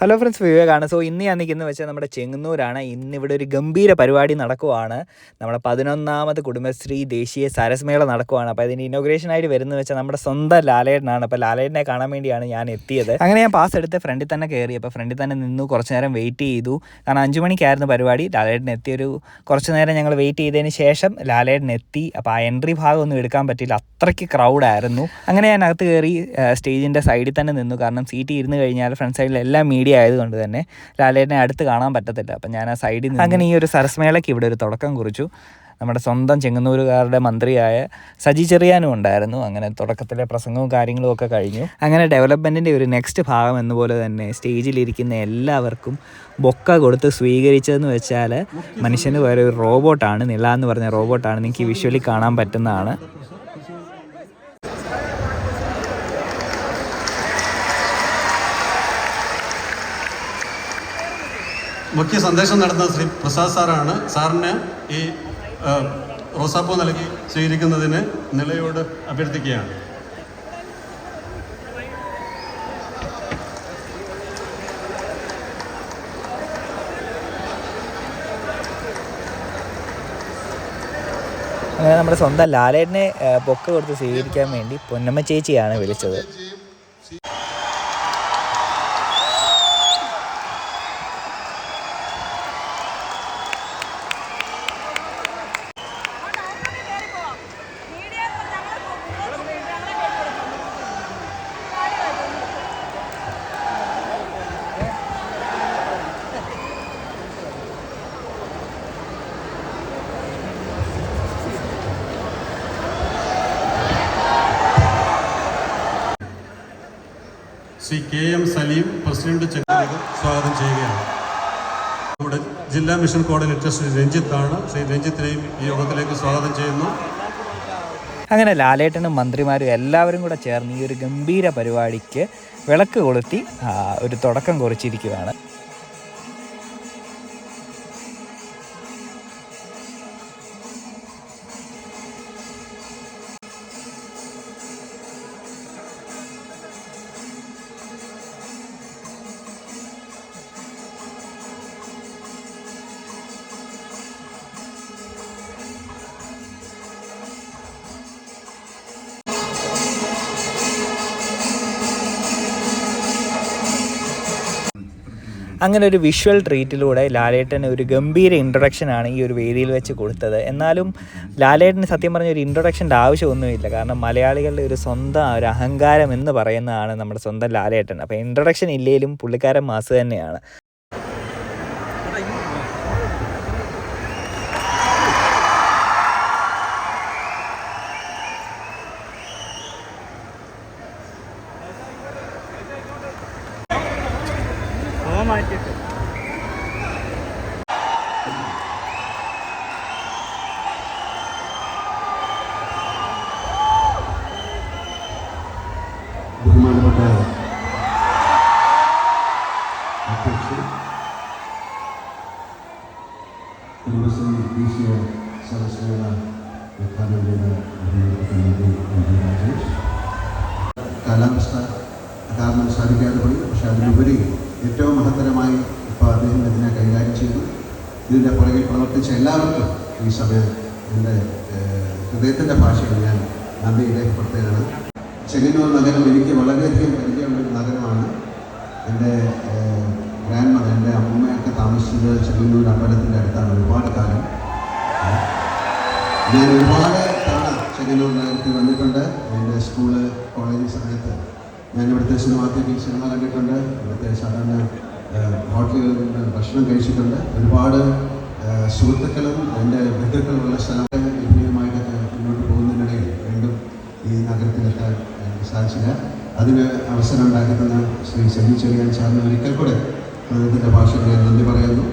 Hello friends വിവേകാണ്. So ഇന്ന് ഞാൻ നിൽക്കുന്നത് വെച്ചാൽ നമ്മുടെ ചെങ്ങന്നൂരാണ്. ഇന്ന് ഇവിടെ ഒരു ഗംഭീര പരിപാടി നടക്കുവാണ്. നമ്മുടെ പതിനൊന്നാമത് കുടുംബശ്രീ ദേശീയ സരസ്മേള നടക്കുവാണ്. അപ്പോൾ അതിന്റെ ഇനോഗ്രേഷനായിട്ട് വരുന്നത് വെച്ചാൽ നമ്മുടെ സ്വന്തം ലാലേട്ടനാണ്. അപ്പോൾ ലാലേട്ടനെ കാണാൻ വേണ്ടിയാണ് ഞാൻ എത്തിയത്. അങ്ങനെ ഞാൻ പാസ് എടുത്ത് ഫ്രണ്ടിൽ തന്നെ കയറി അപ്പോൾ ഫ്രണ്ടിൽ തന്നെ നിന്നു. കുറച്ച് നേരം വെയിറ്റ് ചെയ്തു. കാരണം അഞ്ച് മണിക്കായിരുന്നു പരിപാടി. ലാലേട്ടൻ എത്തിയൊരു കുറച്ച് നേരം ഞങ്ങൾ വെയിറ്റ് ചെയ്തതിന് ശേഷം ലാലേട്ടൻ എത്തി. അപ്പോൾ ആ എൻട്രി ഭാഗം ഒന്നും എടുക്കാൻ പറ്റില്ല അത്രയ്ക്ക് ക്രൗഡായിരുന്നു അങ്ങനെ ഞാൻ അകത്ത് കയറി സ്റ്റേജിന്റെ സൈഡിൽ തന്നെ നിന്നു. കാരണം സീറ്റ് ഇരുന്ന് കഴിഞ്ഞാൽ ഫ്രണ്ട് സൈഡിൽ എല്ലാ മീഡിയ ആയതുകൊണ്ട് തന്നെ ലാലേട്ടനെ അടുത്ത് കാണാൻ പറ്റത്തില്ല. അപ്പം ഞാൻ ആ സൈഡിൽ നിന്ന് അങ്ങനെ ഈ ഒരു സരസ്മേളയ്ക്ക് ഇവിടെ ഒരു തുടക്കം കുറിച്ചു. നമ്മുടെ സ്വന്തം ചെങ്ങന്നൂരുകാരുടെ മന്ത്രിയായ സജി ചെറിയാനും ഉണ്ടായിരുന്നു. അങ്ങനെ തുടക്കത്തിലെ പ്രസംഗവും കാര്യങ്ങളും ഒക്കെ കഴിഞ്ഞു. അങ്ങനെ ഡെവലപ്മെന്റിന്റെ ഒരു നെക്സ്റ്റ് ഭാഗം എന്നപോലെ തന്നെ സ്റ്റേജിലിരിക്കുന്ന എല്ലാവർക്കും ബൊക്ക കൊടുത്ത് സ്വീകരിച്ചതെന്ന് വെച്ചാൽ മനുഷ്യന് വേറെ ഒരു റോബോട്ടാണ് നില എന്ന് പറഞ്ഞ റോബോട്ടാണ് നിങ്ങൾക്ക് വിഷ്വലി കാണാൻ പറ്റുന്നതാണ്. മുഖ്യ സന്ദേശം നടത്തുന്ന ശ്രീ പ്രസാദ് സാറാണ്. സാറിന് ഈ റോസാപ്പൂ നൽകി സ്വീകരിക്കുന്നതിന് നിലയോട് അഭ്യർത്ഥിക്കുകയാണ്. അങ്ങനെ നമ്മുടെ സ്വന്തം ലാലേട്ടനെ പൊക്ക ബൊക്ക കൊടുത്ത് സ്വീകരിക്കാൻ വേണ്ടി പൊന്നമ്മ ചേച്ചിയാണ് വിളിച്ചത്. Shri K M Saleem president ചെക്കലേക്ക് സ്വാഗതം ചെയ്യുകയാണ്. നമ്മുടെ ജില്ലാ മിഷൻ കോർഡിനേറ്റർ ശ്രീ രഞ്ജിത്താണ്. ശ്രീ രഞ്ജിത്തിനെയും ഈ യോഗത്തിലേക്ക് സ്വാഗതം ചെയ്യുന്നു. അങ്ങനെ ലാലേട്ടനും മന്ത്രിമാരും എല്ലാവരും കൂടെ ചേർന്ന് ഈ ഒരു ഗംഭീര പരിപാടിക്ക് വിളക്ക് കൊളുത്തി ഒരു തുടക്കം കുറിച്ചിരിക്കുകയാണ്. അങ്ങനെ ഒരു വിഷ്വൽ ട്രീറ്റിലൂടെ ലാലേട്ടന് ഒരു ഗംഭീര ഇൻട്രൊഡക്ഷനാണ് ഈ ഒരു വേദിയിൽ വെച്ച് കൊടുത്തത്. എന്നാലും ലാലേട്ടന് സത്യം പറഞ്ഞ ഒരു ഇൻട്രൊഡക്ഷന്റെ ആവശ്യമൊന്നുമില്ല. കാരണം മലയാളികളുടെ ഒരു സ്വന്തം ഒരു അഹങ്കാരം എന്ന് പറയുന്നതാണ് നമ്മുടെ സ്വന്തം ലാലേട്ടൻ. അപ്പോൾ ഇൻട്രൊഡക്ഷൻ ഇല്ലെങ്കിലും പുള്ളിക്കാരൻ മാസ് തന്നെയാണ്. പി രാജേഷ് കാലാവസ്ഥ കാരണം സാധിക്കാതെ പോയി പക്ഷെ അതിലുപരി ഏറ്റവും മഹത്തരമായി ഇപ്പോൾ അദ്ദേഹം ഇതിനെ കൈകാര്യം ചെയ്തു ഇതിന്റെ പുറകിൽ പ്രവർത്തിച്ച എല്ലാവർക്കും ഈ സമയം എന്റെ ഹൃദയത്തിന്റെ ഭാഷയിൽ ഞാൻ നന്ദി രേഖപ്പെടുത്തുകയാണ്. ചെങ്ങന്നൂർ നഗരം എനിക്ക് വളരെയധികം പരിചയമുള്ളൊരു നഗരമാണ്. എന്റെ ഗ്രാൻഡ് മദർ എന്റെ അമ്മയൊക്കെ താമസിച്ചത് ചെങ്ങന്നൂർ അമ്പലത്തിന്റെ അടുത്താണ് ഒരുപാട് കാലം. ഞാൻ ഒരുപാട് തവണ ചെങ്ങന്നൂർ നഗരത്തിൽ വന്നിട്ടുണ്ട്. എന്റെ സ്കൂൾ കോളേജ് സമയത്ത് ഞാൻ ഇവിടുത്തെ സിനിമാത്തേക്ക് സിനിമ കണ്ടിട്ടുണ്ട്. ഇവിടുത്തെ സാധാരണ ഹോട്ടലുകളിൽ നിന്ന് ഭക്ഷണം കഴിച്ചിട്ടുണ്ട്. ഒരുപാട് സുഹൃത്തുക്കളും എന്റെ സ്ഥലത്ത് ഇവരുമായിട്ടൊക്കെ മുന്നോട്ട് പോകുന്നതിനിടയിൽ വീണ്ടും ഈ നഗരത്തിലെത്താൻ എനിക്ക് സാധിച്ചില്ല. അതിന് അവസരം ഉണ്ടാക്കി തന്ന ശ്രീ സജി ചെറിയാൻ സാറിന് ഒരിക്കൽ കൂടെ ഹൃദയത്തിന്റെ ഭാഷയിൽ നന്ദി പറയുന്നു.